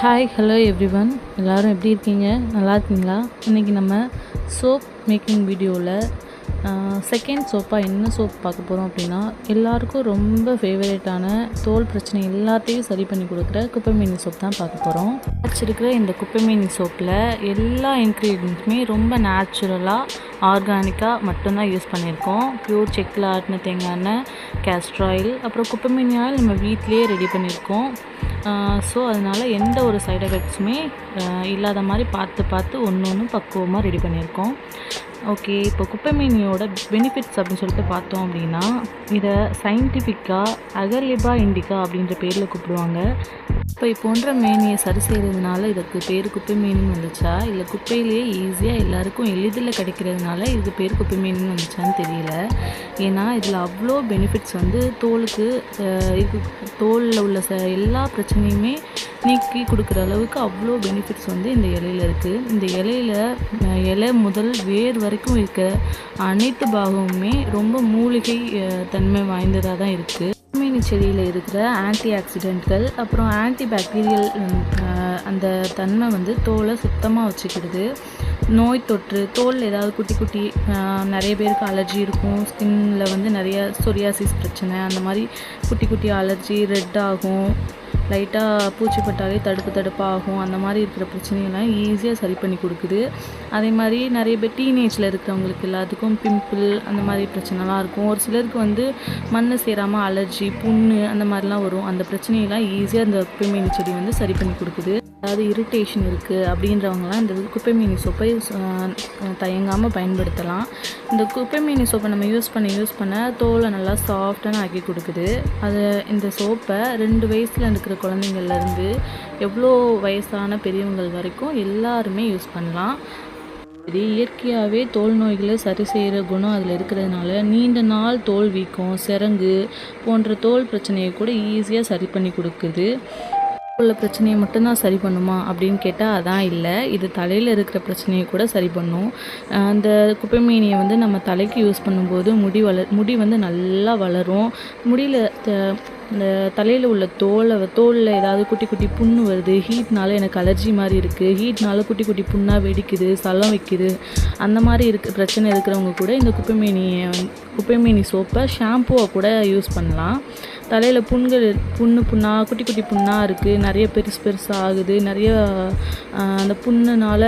Hi hello every one எல்லோரும் எப்படி இருக்கீங்க? நல்லா இருக்கீங்களா? இன்றைக்கி நம்ம சோப் மேக்கிங் வீடியோவில் செகண்ட் சோப்பாக என்ன சோப் பார்க்க போகிறோம் அப்படின்னா எல்லாருக்கும் ரொம்ப ஃபேவரேட்டான தோல் பிரச்சனை எல்லாத்தையும் சரி பண்ணி கொடுக்குற குப்பைமேனி சோப் தான் பார்க்க போகிறோம் வச்சிருக்கிற இந்த குப்பைமேனி சோப்பில் எல்லா இன்க்ரீடியன்ஸுமே ரொம்ப நேச்சுரலாக ஆர்கானிக்காக மட்டும்தான் யூஸ் பண்ணியிருக்கோம். ப்யூர் செக்கில் ஆட்டின தேங்காய் எண்ணெய் கேஸ்ட்ராயில் அப்புறம் குப்பைமேனி ஆயில் நம்ம வீட்டிலேயே ரெடி பண்ணியிருக்கோம். ஸோ அதனால் எந்த ஒரு சைட் எஃபெக்ட்ஸுமே இல்லாத மாதிரி பார்த்து பார்த்து ஒன்று ஒன்று பக்குவமாக ரெடி பண்ணியிருக்கோம். ஓகே இப்போ குப்பை மீனியோட பெனிஃபிட்ஸ் அப்படின்னு சொல்லிட்டு பார்த்தோம் அப்படின்னா இதை சயின்டிஃபிக்காக அகர்லிபா இண்டிகா அப்படின்ற பேரில் கூப்பிடுவாங்க. குப்பை போன்ற மேனியை சரி செய்கிறதுனால இதுக்கு பேர் குப்பை மீனின்னு வந்துச்சா? இல்லை குப்பையிலேயே ஈஸியாக எல்லாருக்கும் எளிதில் கிடைக்கிறதுனால இதுக்கு பேர் குப்பை மீனின்னு வந்துச்சான்னு தெரியல. ஏன்னா இதில் அவ்வளோ பெனிஃபிட்ஸ் வந்து தோலுக்கு இது தோலில் உள்ள ச எல்லா பிரச்சனையுமே நீக்கி கொடுக்குற அளவுக்கு அவ்வளோ பெனிஃபிட்ஸ் வந்து இந்த இலையில் இருக்குது இந்த இலையில் இலை முதல் வேர் வரைக்கும் இருக்க அனைத்து பாகமுமே ரொம்ப மூலிகை தன்மை வாய்ந்ததாக தான் இருக்குது மீனி செடியில் இருக்கிற ஆன்டி ஆக்சிடென்ட்கள் அப்புறம் ஆன்டி பாக்டீரியல் அந்த தன்மை வந்து தோலை சுத்தமாக வச்சுக்கிடுது. நோய் தொற்று தோல் ஏதாவது குட்டி குட்டி நிறைய பேருக்கு அலர்ஜி இருக்கும். ஸ்கின்னில் வந்து நிறைய சொரியாசிஸ் பிரச்சனை அந்த மாதிரி குட்டி குட்டி அலர்ஜி ரெட் ஆகும். லைட்டாக பூச்சி பட்டாலே தடுப்பு தடுப்பாகும். அந்த மாதிரி இருக்கிற பிரச்சனைகள்லாம் ஈஸியாக சரி பண்ணி கொடுக்குது. அதே மாதிரி நிறைய பேர் டீனேஜில் இருக்கிறவங்களுக்கு எல்லாத்துக்கும் பிம்பிள் அந்த மாதிரி பிரச்சனைலாம் இருக்கும். ஒரு சிலருக்கு வந்து மண் சேராமல் அலர்ஜி புண்ணு அந்த மாதிரிலாம் வரும். அந்த பிரச்சனையெல்லாம் ஈஸியாக அந்த குப்பைமேனி செடி வந்து சரி பண்ணி கொடுக்குது. அதாவது இரிட்டேஷன் இருக்குது அப்படின்றவங்களாம் இந்த குப்பை மீனி சோப்பை தயங்காமல் பயன்படுத்தலாம். இந்த குப்பை மீனி சோப்பை நம்ம யூஸ் பண்ண யூஸ் பண்ண தோலை நல்லா சாஃப்டான ஆக்கி கொடுக்குது. அது இந்த சோப்பை ரெண்டு வயசில் இருக்கிற குழந்தைங்கள்லேருந்து எவ்வளோ வயசான பெரியவங்கள் வரைக்கும் எல்லாருமே யூஸ் பண்ணலாம். இது இயற்கையாகவே தோல் நோய்களை சரி செய்கிற குணம் அதில் இருக்கிறதுனால நீண்ட நாள் தோல் வீக்கம் சிரங்கு போன்ற தோல் பிரச்சனையை கூட ஈஸியாக சரி பண்ணி கொடுக்குது. உள்ள பிரச்சனையை மட்டும்தான் சரி பண்ணுமா அப்படின்னு கேட்டால் அதான் இல்லை. இது தலையில் இருக்கிற பிரச்சனையை கூட சரி பண்ணும். அந்த குப்பைமேனியை வந்து நம்ம தலைக்கு யூஸ் பண்ணும்போது முடி வளர் முடி வந்து நல்லா வளரும். முடியில் இந்த தலையில் உள்ள தோலை தோலில் ஏதாவது குட்டி குட்டி புண்ணு வருது. ஹீட்னால எனக்கு அலர்ஜி மாதிரி இருக்குது ஹீட்னால குட்டி குட்டி புண்ணாக வெடிக்குது சலம் வைக்குது. அந்த மாதிரி இருக்க பிரச்சனை இருக்கிறவங்க கூட இந்த குப்பைமேனியை குப்பைமேனி சோப்பை ஷாம்புவை கூட யூஸ் பண்ணலாம். தலையில் புண்கள் புண்ணு புண்ணாக குட்டி குட்டி புண்ணாக இருக்குது நிறைய பெருசு பெருசாக ஆகுது. நிறைய அந்த புண்ணுனால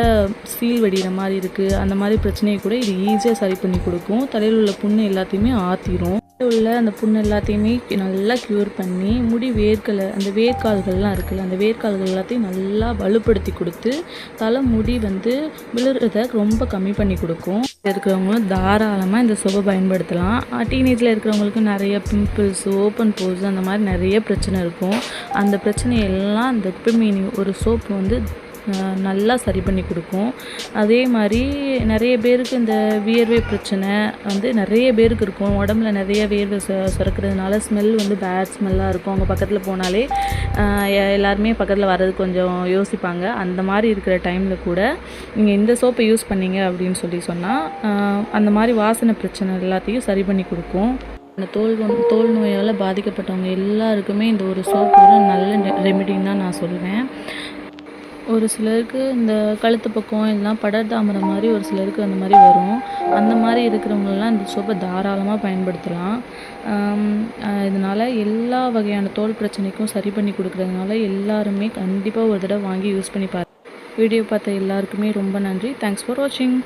சீல் வடிகிற மாதிரி இருக்குது அந்த மாதிரி பிரச்சனையை கூட இது ஈஸியாக சரி பண்ணி கொடுக்கும். தலையில் உள்ள புண்ணு எல்லாத்தையுமே ஆற்றிடும் உள்ள அந்த புண்ணு எல்லாத்தையுமே நல்லா க்யூர் பண்ணி முடி வேர்க்கலை அந்த வேர்க்கால்கள்லாம் இருக்குல்ல அந்த வேர்க்கால்கள் எல்லாத்தையும் நல்லா வலுப்படுத்தி கொடுத்து தலை முடி வந்து விழுறத ரொம்ப கம்மி பண்ணி கொடுக்கும். இருக்கிறவங்களும் தாராளமாக இந்த சோப்பை பயன்படுத்தலாம். டீனேஜில் இருக்கிறவங்களுக்கு நிறைய பிம்பிள்ஸ் ஓப்பன் போஸ் அந்த மாதிரி நிறைய பிரச்சனை இருக்கும். அந்த பிரச்சனையெல்லாம் அந்த குப்பைமீனி ஒரு சோப்பு வந்து நல்லா சரி பண்ணி கொடுக்கும். அதே மாதிரி நிறைய பேருக்கு இந்த வியர்வை பிரச்சனை வந்து நிறைய பேருக்கு இருக்கும். உடம்புல நிறைய வேர்வை சு சுரக்கிறதுனால ஸ்மெல் வந்து பேட் ஸ்மெல்லாக இருக்கும். அவங்க பக்கத்தில் போனாலே எல்லாருமே பக்கத்தில் வர்றது கொஞ்சம் யோசிப்பாங்க. அந்த மாதிரி இருக்கிற டைமில் கூட நீங்கள் இந்த சோப்பை யூஸ் பண்ணீங்க அப்படின்னு சொல்லி சொன்னால் அந்த மாதிரி வாசனை பிரச்சனை எல்லாத்தையும் சரி பண்ணி கொடுக்கும். அந்த தோல் தோல் நோயால் பாதிக்கப்பட்டவங்க எல்லாருக்குமே இந்த ஒரு சோப் ஒரு நல்ல ரெமெடின்னு தான் நான் சொல்லுவேன் ஒரு சிலருக்கு இந்த கழுத்து பக்கம் இதெல்லாம் படர் தாமரை மாதிரி ஒரு சிலருக்கு அந்த மாதிரி வரும். அந்த மாதிரி இருக்கிறவங்களெலாம் இந்த சோப்பை தாராளமாக பயன்படுத்தலாம். இதனால் எல்லா வகையான தோல் பிரச்சனைக்கும் சரி பண்ணி கொடுக்குறதுனால எல்லாருமே கண்டிப்பாக ஒரு தடவை வாங்கி யூஸ் பண்ணி பாரு வீடியோ பார்த்த எல்லாருக்குமே ரொம்ப நன்றி. தேங்க்ஸ் ஃபார் வாட்சிங்